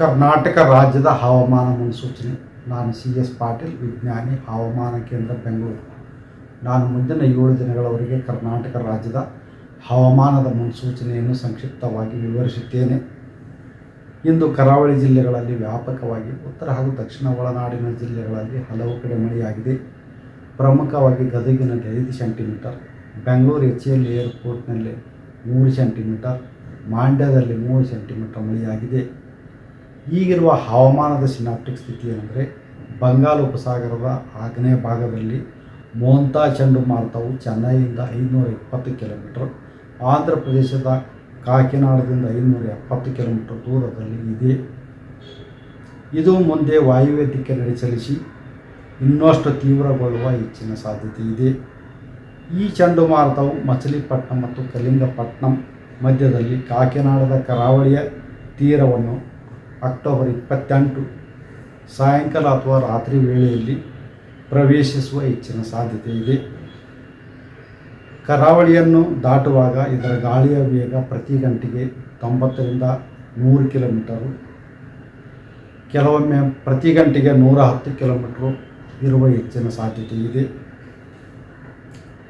ಕರ್ನಾಟಕ ರಾಜ್ಯದ ಹವಾಮಾನ ಮುನ್ಸೂಚನೆ. ನಾನು ಸಿ ಎಸ್ ಪಾಟೀಲ್, ವಿಜ್ಞಾನಿ, ಹವಾಮಾನ ಕೇಂದ್ರ ಬೆಂಗಳೂರು. ನಾನು ಮುಂದಿನ ಏಳು ದಿನಗಳವರೆಗೆ ಕರ್ನಾಟಕ ರಾಜ್ಯದ ಹವಾಮಾನದ ಮುನ್ಸೂಚನೆಯನ್ನು ಸಂಕ್ಷಿಪ್ತವಾಗಿ ವಿವರಿಸುತ್ತೇನೆ. ಇಂದು ಕರಾವಳಿ ಜಿಲ್ಲೆಗಳಲ್ಲಿ ವ್ಯಾಪಕವಾಗಿ ಉತ್ತರ ಹಾಗೂ ದಕ್ಷಿಣ ಒಳನಾಡಿನ ಜಿಲ್ಲೆಗಳಲ್ಲಿ ಹಲವು ಕಡೆ ಮಳೆಯಾಗಿದೆ. ಪ್ರಮುಖವಾಗಿ ಗದಗಿನಲ್ಲಿ ಐದು ಸೆಂಟಿಮೀಟರ್, ಬೆಂಗಳೂರು ಎಚ್ ಎಲ್ ಏರ್ಪೋರ್ಟ್ನಲ್ಲಿ ಮೂರು ಸೆಂಟಿಮೀಟರ್, ಮಾಂಡ್ಯದಲ್ಲಿ ಮೂರು ಸೆಂಟಿಮೀಟರ್ ಮಳೆಯಾಗಿದೆ. ಈಗಿರುವ ಹವಾಮಾನದ ಸಿನಾಪ್ಟಿಕ್ ಸ್ಥಿತಿ ಏನಂದರೆ ಬಂಗಾಳ ಉಪಸಾಗರದ ಆಗ್ನೇಯ ಭಾಗದಲ್ಲಿ ಮೋಂತಾ ಚಂಡಮಾರುತವು ಚೆನ್ನೈಯಿಂದ ಐನೂರ ಇಪ್ಪತ್ತು ಕಿಲೋಮೀಟರ್, ಆಂಧ್ರ ಪ್ರದೇಶದ ಕಾಕಿನಾಡದಿಂದ ಐನೂರ ಎಪ್ಪತ್ತು ಕಿಲೋಮೀಟರ್ ದೂರದಲ್ಲಿ ಇದೆ. ಇದು ಮುಂದೆ ವಾಯುವ್ಯ ದಿಕ್ಕಿನಲ್ಲಿ ಚಲಿಸಿ ಇನ್ನಷ್ಟು ತೀವ್ರಗೊಳ್ಳುವ ಹೆಚ್ಚಿನ ಸಾಧ್ಯತೆ ಇದೆ. ಈ ಚಂಡುಮಾರುತವು ಮಚಲಿಪಟ್ಟಣಂ ಮತ್ತು ಕಲಿಂಗಪಟ್ಟಣಂ ಮಧ್ಯದಲ್ಲಿ ಕಾಕಿನಾಡದ ಕರಾವಳಿಯ ತೀರವನ್ನು ಅಕ್ಟೋಬರ್ ಇಪ್ಪತ್ತೆಂಟು ಸಾಯಂಕಾಲ ಅಥವಾ ರಾತ್ರಿ ವೇಳೆಯಲ್ಲಿ ಪ್ರವೇಶಿಸುವ ಹೆಚ್ಚಿನ ಸಾಧ್ಯತೆ ಇದೆ. ಕರಾವಳಿಯನ್ನು ದಾಟುವಾಗ ಇದರ ಗಾಳಿಯ ವೇಗ ಪ್ರತಿ ಗಂಟೆಗೆ ತೊಂಬತ್ತರಿಂದ ನೂರು ಕಿಲೋಮೀಟರು. ಕೆಲವೊಮ್ಮೆ ಪ್ರತಿ ಗಂಟೆಗೆ ನೂರ ಹತ್ತು ಕಿಲೋಮೀಟರು ಇರುವ ಹೆಚ್ಚಿನ ಸಾಧ್ಯತೆ ಇದೆ.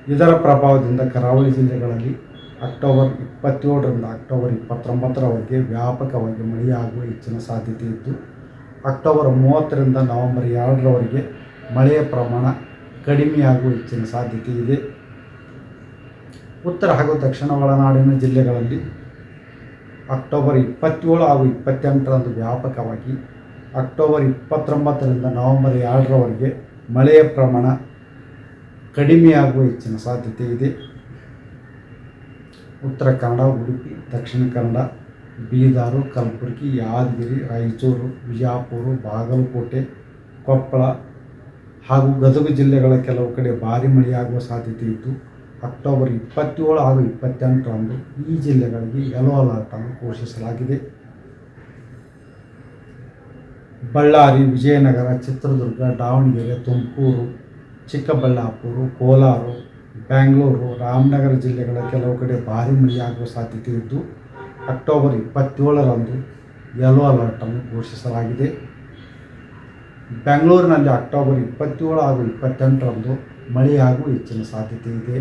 ಇದರ ಪ್ರಭಾವದಿಂದ ಕರಾವಳಿ ಜಿಲ್ಲೆಗಳಲ್ಲಿ ಅಕ್ಟೋಬರ್ ಇಪ್ಪತ್ತೇಳರಿಂದ ಅಕ್ಟೋಬರ್ ಇಪ್ಪತ್ತೊಂಬತ್ತರವರೆಗೆ ವ್ಯಾಪಕವಾಗಿ ಮಳೆಯಾಗುವ ಹೆಚ್ಚಿನ ಸಾಧ್ಯತೆ ಇದ್ದು, ಅಕ್ಟೋಬರ್ ಮೂವತ್ತರಿಂದ ನವೆಂಬರ್ ಎರಡರವರೆಗೆ ಮಳೆಯ ಪ್ರಮಾಣ ಕಡಿಮೆಯಾಗುವ ಹೆಚ್ಚಿನ ಸಾಧ್ಯತೆ ಇದೆ. ಉತ್ತರ ಹಾಗೂ ದಕ್ಷಿಣ ಒಳನಾಡಿನ ಜಿಲ್ಲೆಗಳಲ್ಲಿ ಅಕ್ಟೋಬರ್ ಇಪ್ಪತ್ತೇಳು ಹಾಗೂ ಇಪ್ಪತ್ತೆಂಟರಂದು ವ್ಯಾಪಕವಾಗಿ ಅಕ್ಟೋಬರ್ ಇಪ್ಪತ್ತೊಂಬತ್ತರಿಂದ ನವೆಂಬರ್ ಎರಡರವರೆಗೆ ಮಳೆಯ ಪ್ರಮಾಣ ಕಡಿಮೆಯಾಗುವ ಹೆಚ್ಚಿನ ಸಾಧ್ಯತೆ ಇದೆ. ಉತ್ತರ ಕನ್ನಡ, ಉಡುಪಿ, ದಕ್ಷಿಣ ಕನ್ನಡ, ಬೀದರು, ಕಲಬುರಗಿ, ಯಾದಗಿರಿ, ರಾಯಚೂರು, ಬಿಜಾಪುರ, ಬಾಗಲಕೋಟೆ, ಕೊಪ್ಪಳ ಹಾಗೂ ಗದಗ ಜಿಲ್ಲೆಗಳ ಕೆಲವು ಕಡೆ ಭಾರಿ ಮಳೆಯಾಗುವ ಸಾಧ್ಯತೆ ಇದ್ದು, ಅಕ್ಟೋಬರ್ ಇಪ್ಪತ್ತೇಳು ಹಾಗೂ ಇಪ್ಪತ್ತೆಂಟರಂದು ಈ ಜಿಲ್ಲೆಗಳಿಗೆ ಯೆಲ್ಲೋ ಅಲರ್ಟನ್ನು ಘೋಷಿಸಲಾಗಿದೆ. ಬಳ್ಳಾರಿ, ವಿಜಯನಗರ, ಚಿತ್ರದುರ್ಗ, ದಾವಣಗೆರೆ, ತುಮಕೂರು, ಚಿಕ್ಕಬಳ್ಳಾಪುರ, ಕೋಲಾರ ಬೆಂಗಳೂರು, ರಾಮನಗರ ಜಿಲ್ಲೆಗಳ ಕೆಲವು ಕಡೆ ಭಾರಿ ಮಳೆಯಾಗುವ ಸಾಧ್ಯತೆ ಇದ್ದು, ಅಕ್ಟೋಬರ್ ಇಪ್ಪತ್ತೇಳರಂದು ಯೆಲ್ಲೋ ಅಲರ್ಟನ್ನು ಘೋಷಿಸಲಾಗಿದೆ. ಬೆಂಗಳೂರಿನಲ್ಲಿ ಅಕ್ಟೋಬರ್ ಇಪ್ಪತ್ತೇಳು ಹಾಗೂ ಇಪ್ಪತ್ತೆಂಟರಂದು ಮಳೆಯಾಗುವ ಹೆಚ್ಚಿನ ಸಾಧ್ಯತೆ ಇದೆ.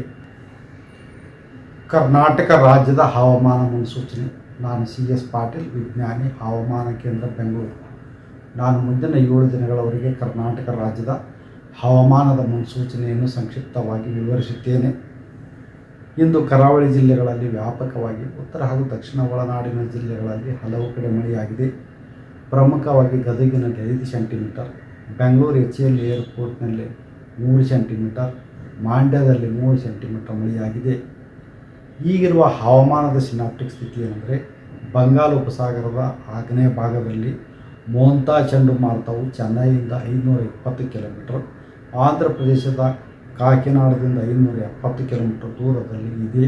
ಕರ್ನಾಟಕ ರಾಜ್ಯದ ಹವಾಮಾನ ಮುನ್ಸೂಚನೆ. ನಾನು ಸಿ ಎಸ್ ಪಾಟೀಲ್, ವಿಜ್ಞಾನಿ, ಹವಾಮಾನ ಕೇಂದ್ರ, ಬೆಂಗಳೂರು. ನಾನು ಮುಂದಿನ ಏಳು ದಿನಗಳವರೆಗೆ ಕರ್ನಾಟಕ ರಾಜ್ಯದ ಹವಾಮಾನದ ಮುನ್ಸೂಚನೆಯನ್ನು ಸಂಕ್ಷಿಪ್ತವಾಗಿ ವಿವರಿಸುತ್ತೇನೆ. ಇಂದು ಕರಾವಳಿ ಜಿಲ್ಲೆಗಳಲ್ಲಿ ವ್ಯಾಪಕವಾಗಿ ಉತ್ತರ ಹಾಗೂ ದಕ್ಷಿಣ ಒಳನಾಡಿನ ಜಿಲ್ಲೆಗಳಲ್ಲಿ ಹಲವು ಕಡೆ ಮಳೆಯಾಗಿದೆ. ಪ್ರಮುಖವಾಗಿ ಗದಗಿನಲ್ಲಿ ಐದು ಸೆಂಟಿಮೀಟರ್, ಬೆಂಗಳೂರು ಎಚ್ ಎಲ್ ಏರ್ಪೋರ್ಟ್ನಲ್ಲಿ ಮೂರು ಸೆಂಟಿಮೀಟರ್, ಮಾಂಡ್ಯದಲ್ಲಿ ಮೂರು ಸೆಂಟಿಮೀಟರ್ ಮಳೆಯಾಗಿದೆ. ಈಗಿರುವ ಹವಾಮಾನದ ಸಿನಾಪ್ಟಿಕ್ ಸ್ಥಿತಿ ಏನೆಂದರೆ ಬಂಗಾಳ ಉಪಸಾಗರದ ಆಗ್ನೇಯ ಭಾಗದಲ್ಲಿ ಮೋಂತಾ ಚಂಡುಮಾರುತವು ಚೆನ್ನೈಯಿಂದ ಐನೂರ ಇಪ್ಪತ್ತು ಕಿಲೋಮೀಟರ್ ಆಂಧ್ರ ಪ್ರದೇಶದ ಕಾಕಿನಾಡದಿಂದ ಐನೂರ ಎಪ್ಪತ್ತು ಕಿಲೋಮೀಟರ್ ದೂರದಲ್ಲಿ ಇದೆ.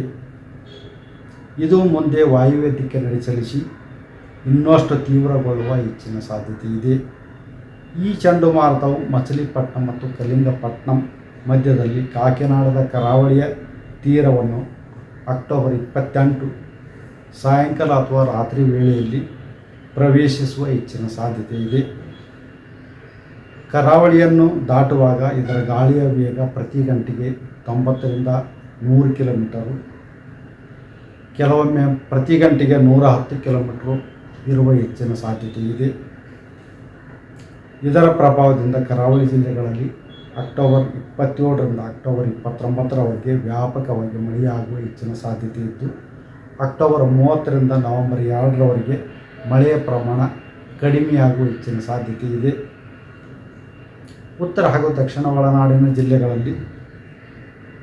ಇದು ಮುಂದೆ ವಾಯುವ್ಯ ದಿಕ್ಕಿನಲ್ಲಿ ಚಲಿಸಿ ಇನ್ನಷ್ಟು ತೀವ್ರಗೊಳ್ಳುವ ಹೆಚ್ಚಿನ ಸಾಧ್ಯತೆ ಇದೆ. ಈ ಚಂಡಮಾರುತವು ಮಚಲಿಪಟ್ಟಣಂ ಮತ್ತು ಕಲಿಂಗಪಟ್ಟಣಂ ಮಧ್ಯದಲ್ಲಿ ಕಾಕಿನಾಡದ ಕರಾವಳಿಯ ತೀರವನ್ನು ಅಕ್ಟೋಬರ್ ಇಪ್ಪತ್ತೆಂಟು ಸಾಯಂಕಾಲ ಅಥವಾ ರಾತ್ರಿ ವೇಳೆಯಲ್ಲಿ ಪ್ರವೇಶಿಸುವ ಹೆಚ್ಚಿನ ಸಾಧ್ಯತೆ ಇದೆ. ಕರಾವಳಿಯನ್ನು ದಾಟುವಾಗ ಇದರ ಗಾಳಿಯ ವೇಗ ಪ್ರತಿ ಗಂಟೆಗೆ ತೊಂಬತ್ತರಿಂದ ನೂರು ಕಿಲೋಮೀಟರು. ಕೆಲವೊಮ್ಮೆ ಪ್ರತಿ ಗಂಟೆಗೆ ನೂರ ಹತ್ತು ಕಿಲೋಮೀಟ್ರು ಇರುವ ಹೆಚ್ಚಿನ ಸಾಧ್ಯತೆ ಇದೆ. ಇದರ ಪ್ರಭಾವದಿಂದ ಕರಾವಳಿ ಜಿಲ್ಲೆಗಳಲ್ಲಿ ಅಕ್ಟೋಬರ್ ಇಪ್ಪತ್ತೇಳರಿಂದ ಅಕ್ಟೋಬರ್ ಇಪ್ಪತ್ತೊಂಬತ್ತರವರೆಗೆ ವ್ಯಾಪಕವಾಗಿ ಮಳೆಯಾಗುವ ಹೆಚ್ಚಿನ ಸಾಧ್ಯತೆ ಇದ್ದು, ಅಕ್ಟೋಬರ್ ಮೂವತ್ತರಿಂದ ನವೆಂಬರ್ ಎರಡರವರೆಗೆ ಮಳೆಯ ಪ್ರಮಾಣ ಕಡಿಮೆಯಾಗುವ ಹೆಚ್ಚಿನ ಸಾಧ್ಯತೆ ಇದೆ. ಉತ್ತರ ಹಾಗೂ ದಕ್ಷಿಣ ಒಳನಾಡಿನ ಜಿಲ್ಲೆಗಳಲ್ಲಿ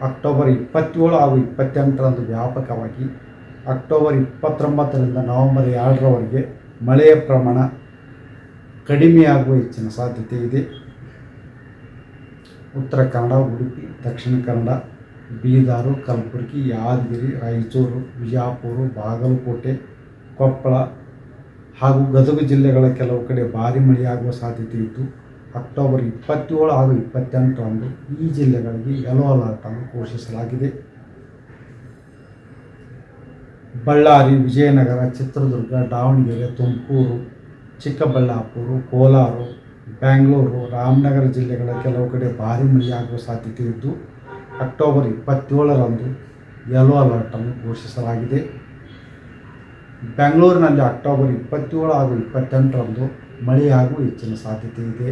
ಅಕ್ಟೋಬರ್ ಇಪ್ಪತ್ತೇಳು ಹಾಗೂ ಇಪ್ಪತ್ತೆಂಟರಂದು ವ್ಯಾಪಕವಾಗಿ ಅಕ್ಟೋಬರ್ ಇಪ್ಪತ್ತೊಂಬತ್ತರಿಂದ ನವೆಂಬರ್ ಎರಡರವರೆಗೆ ಮಳೆಯ ಪ್ರಮಾಣ ಕಡಿಮೆಯಾಗುವ ಹೆಚ್ಚಿನ ಸಾಧ್ಯತೆ ಇದೆ. ಉತ್ತರ ಕನ್ನಡ, ಉಡುಪಿ, ದಕ್ಷಿಣ ಕನ್ನಡ, ಬೀದಾರು, ಕಲಬುರಗಿ, ಯಾದಗಿರಿ, ರಾಯಚೂರು ವಿಜಯಪುರ ಬಾಗಲಕೋಟೆ, ಕೊಪ್ಪಳ ಹಾಗೂ ಗದಗ ಜಿಲ್ಲೆಗಳ ಕೆಲವು ಕಡೆ ಭಾರಿ ಮಳೆಯಾಗುವ ಸಾಧ್ಯತೆ ಇದ್ದು ಅಕ್ಟೋಬರ್ ಇಪ್ಪತ್ತೇಳು ಹಾಗೂ ಇಪ್ಪತ್ತೆಂಟರಂದು ಈ ಜಿಲ್ಲೆಗಳಿಗೆ ಯೆಲ್ಲೋ ಅಲರ್ಟನ್ನು ಘೋಷಿಸಲಾಗಿದೆ. ಬಳ್ಳಾರಿ, ವಿಜಯನಗರ, ಚಿತ್ರದುರ್ಗ, ದಾವಣಗೆರೆ, ತುಮಕೂರು, ಚಿಕ್ಕಬಳ್ಳಾಪುರ, ಕೋಲಾರ, ಬೆಂಗಳೂರು, ರಾಮನಗರ ಜಿಲ್ಲೆಗಳ ಕೆಲವು ಕಡೆ ಭಾರಿ ಮಳೆಯಾಗುವ ಸಾಧ್ಯತೆ ಇದ್ದು, ಅಕ್ಟೋಬರ್ ಇಪ್ಪತ್ತೇಳರಂದು ಯೆಲ್ಲೋ ಅಲರ್ಟನ್ನು ಘೋಷಿಸಲಾಗಿದೆ. ಬೆಂಗಳೂರಿನಲ್ಲಿ ಅಕ್ಟೋಬರ್ ಇಪ್ಪತ್ತೇಳು ಹಾಗೂ ಇಪ್ಪತ್ತೆಂಟರಂದು ಮಳೆಯಾಗುವ ಹೆಚ್ಚಿನ ಸಾಧ್ಯತೆ ಇದೆ.